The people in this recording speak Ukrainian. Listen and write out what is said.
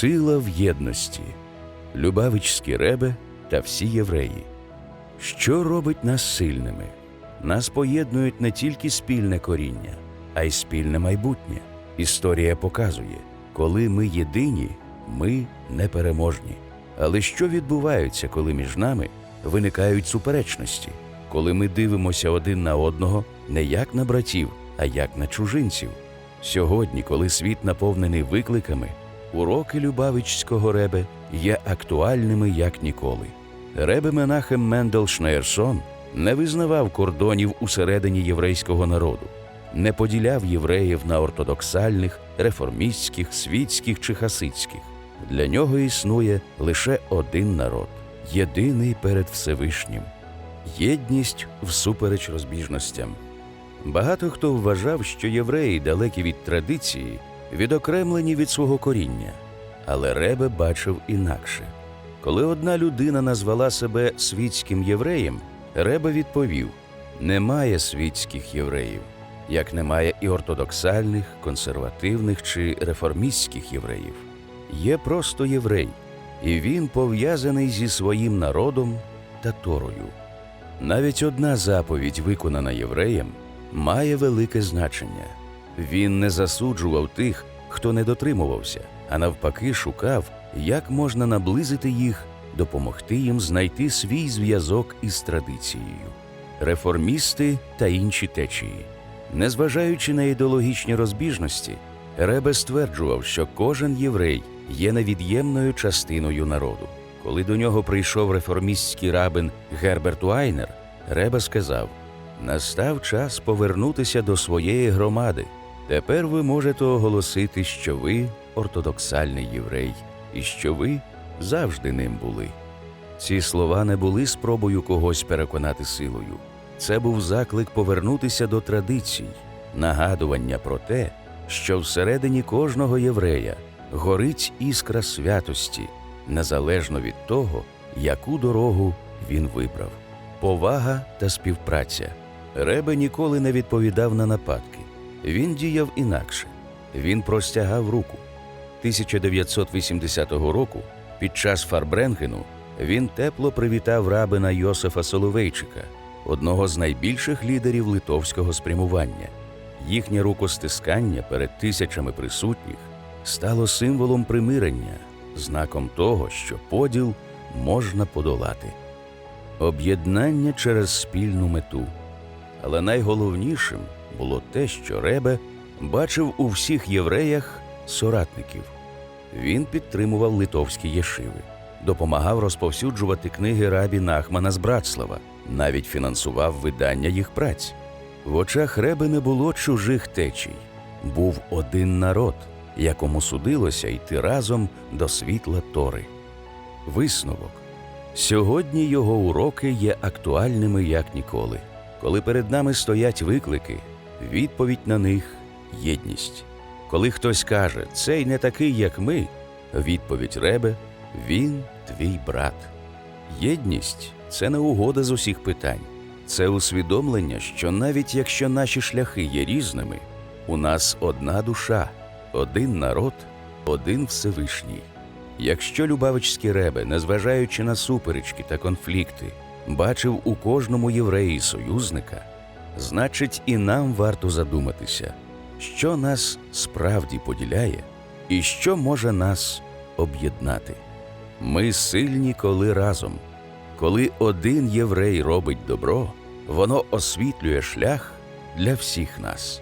Сила в єдності. Любавичські ребе та всі євреї. Що робить нас сильними? Нас поєднують не тільки спільне коріння, а й спільне майбутнє. Історія показує, коли ми єдині, ми непереможні. Але що відбувається, коли між нами виникають суперечності, коли ми дивимося один на одного не як на братів, а як на чужинців? Сьогодні, коли світ наповнений викликами, уроки Любавичського ребе є актуальними як ніколи. Ребе Менахем Мендел Шнеєрсон не визнавав кордонів усередині єврейського народу, не поділяв євреїв на ортодоксальних, реформістських, світських чи хасидських. Для нього існує лише один народ, єдиний перед Всевишнім єдність всупереч розбіжностям. Багато хто вважав, що євреї, далекі від традиції, відокремлені від свого коріння, але Ребе бачив інакше. Коли одна людина назвала себе світським євреєм, Ребе відповів: немає світських євреїв, як немає і ортодоксальних, консервативних чи реформістських євреїв. Є просто єврей, і він пов'язаний зі своїм народом та Торою. Навіть одна заповідь, виконана євреєм, має велике значення. Він не засуджував тих, хто не дотримувався, а навпаки шукав, як можна наблизити їх, допомогти їм знайти свій зв'язок із традицією. Реформісти та інші течії. Незважаючи на ідеологічні розбіжності, Ребе стверджував, що кожен єврей є невід'ємною частиною народу. Коли до нього прийшов реформістський рабин Герберт Уайнер, Ребе сказав: Настав час повернутися до своєї громади. Тепер ви можете оголосити, що ви ортодоксальний єврей, і що ви завжди ним були. Ці слова не були спробою когось переконати силою. Це був заклик повернутися до традицій, нагадування про те, що всередині кожного єврея горить іскра святості, незалежно від того, яку дорогу він вибрав. Повага та співпраця. Ребе ніколи не відповідав на нападки. Він діяв інакше. Він простягав руку. 1980 року, під час Фарбренгену, він тепло привітав рабина Йосифа Соловейчика, одного з найбільших лідерів литовського спрямування. Їхнє рукостискання перед тисячами присутніх стало символом примирення, знаком того, що поділ можна подолати. Об'єднання через спільну мету. Але найголовнішим було те, що Ребе бачив у всіх євреях соратників. Він підтримував литовські єшиви, допомагав розповсюджувати книги рабі Нахмана з Братслава, навіть фінансував видання їх праць. В очах Реби не було чужих течій, був один народ, якому судилося йти разом до світла Тори. Висновок сьогодні його уроки є актуальними як ніколи. Коли перед нами стоять виклики, відповідь на них єдність. Коли хтось каже, цей не такий, як ми, відповідь Ребе він твій брат. Єдність це не угода з усіх питань, це усвідомлення, що навіть якщо наші шляхи є різними, у нас одна душа, один народ, один Всевишній. Якщо Любавичський Ребе, незважаючи на суперечки та конфлікти, бачив у кожному євреї союзника, значить і нам варто задуматися, що нас справді поділяє і що може нас об'єднати. Ми сильні, коли разом. Коли один єврей робить добро, воно освітлює шлях для всіх нас.